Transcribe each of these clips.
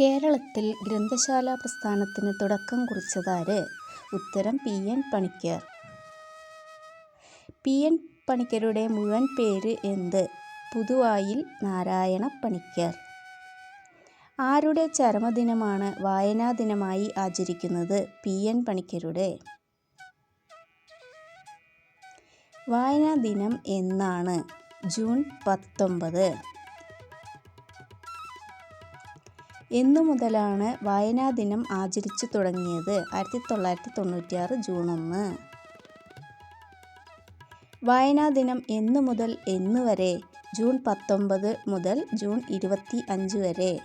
കേരളത്തിൽ ഗ്രന്ഥശാല പ്രസ്ഥാനത്തിന് തുടക്കം കുറിച്ചതാര്? ഉത്തരം P. N. Panicker. P. N. പണിക്കരുടെ മുഴുവൻ പേര് എന്ത്? പുതുവായിൽ നാരായണ പണിക്കർ. ആരുടെ ചരമദിനമാണ് വായനാ ദിനമായി ആചരിക്കുന്നത്? പി. എൻ. പണിക്കരുടെ. വായനാ ദിനം എന്നാണ്? ജൂൺ പത്തൊമ്പത്. എന്നുമുതലാണ് വായനാദിനം ആചരിച്ചു തുടങ്ങിയത്? ആയിരത്തി തൊള്ളായിരത്തി തൊണ്ണൂറ്റിയാറ് ജൂൺ ഒന്ന്. വായനാ ദിനം എന്നു മുതൽ എന്ന് വരെ? ജൂൺ പത്തൊമ്പത് മുതൽ ജൂൺ ഇരുപത്തി അഞ്ച് വരെ.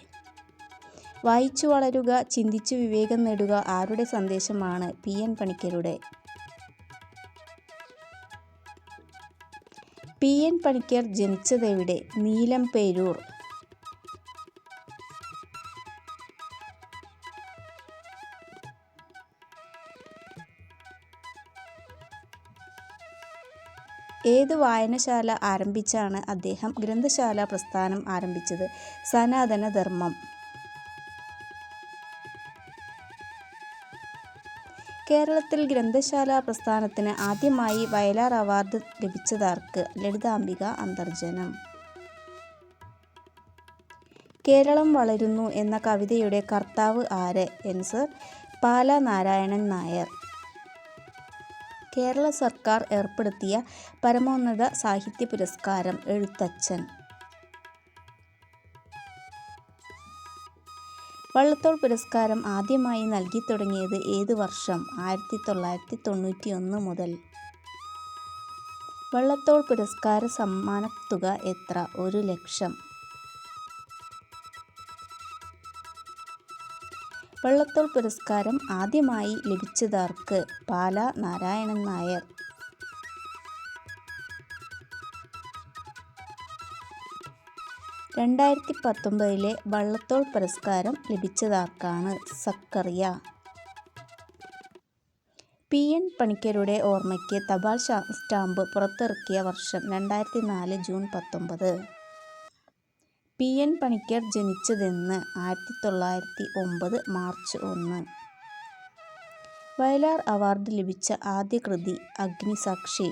വായിച്ചു വളരുക, ചിന്തിച്ചു വിവേകം നേടുക ആരുടെ സന്ദേശമാണ്? പി. എൻ. പണിക്കരുടെ. പി. എൻ. പണിക്കർ ജനിച്ചതെവിടെ? നീലംപേരൂർ. ഏത് വായനശാല ആരംഭിച്ചാണ് അദ്ദേഹം ഗ്രന്ഥശാല പ്രസ്ഥാനം ആരംഭിച്ചത്? സനാതന ധർമ്മം കേരളത്തിൽ ഗ്രന്ഥശാല പ്രസ്ഥാനത്തിന് ആദ്യമായി വയലാർ അവാർഡ് ലഭിച്ചതാർക്ക്? ലളിതാംബിക അന്തർജനം. കേരളം വളരുന്നു എന്ന കവിതയുടെ കർത്താവ് ആര്? എൻസർ പാല നാരായണൻ നായർ. കേരള സർക്കാർ ഏർപ്പെടുത്തിയ പരമോന്നത സാഹിത്യ പുരസ്കാരം? എഴുത്തച്ഛൻ. വള്ളത്തോൾ പുരസ്കാരം ആദ്യമായി നൽകി തുടങ്ങിയത് ഏത് വർഷം? ആയിരത്തി തൊള്ളായിരത്തി തൊണ്ണൂറ്റി ഒന്ന് മുതൽ. വള്ളത്തോൾ പുരസ്കാര സമ്മാനത്തുക എത്ര? ഒരു ലക്ഷം. വള്ളത്തോൾ പുരസ്കാരം ആദ്യമായി ലഭിച്ചതാർക്ക്? പാല നാരായണൻ നായർ. രണ്ടായിരത്തി പത്തൊമ്പതിലെ വള്ളത്തോൾ പുരസ്കാരം ലഭിച്ചതാർക്കാണ്? സക്കറിയ. പി. എൻ. പണിക്കരുടെ ഓർമ്മയ്ക്ക് തപാൽ സ്റ്റാമ്പ് പുറത്തിറക്കിയ വർഷം? രണ്ടായിരത്തി നാല് ജൂൺ പത്തൊമ്പത്. പി. എൻ. പണിക്കർ ജനിച്ചതെന്ന്? ആയിരത്തി തൊള്ളായിരത്തി ഒമ്പത് മാർച്ച് ഒന്ന്. വയലാർ അവാർഡ് ലഭിച്ച ആദ്യ കൃതി? അഗ്നിസാക്ഷി.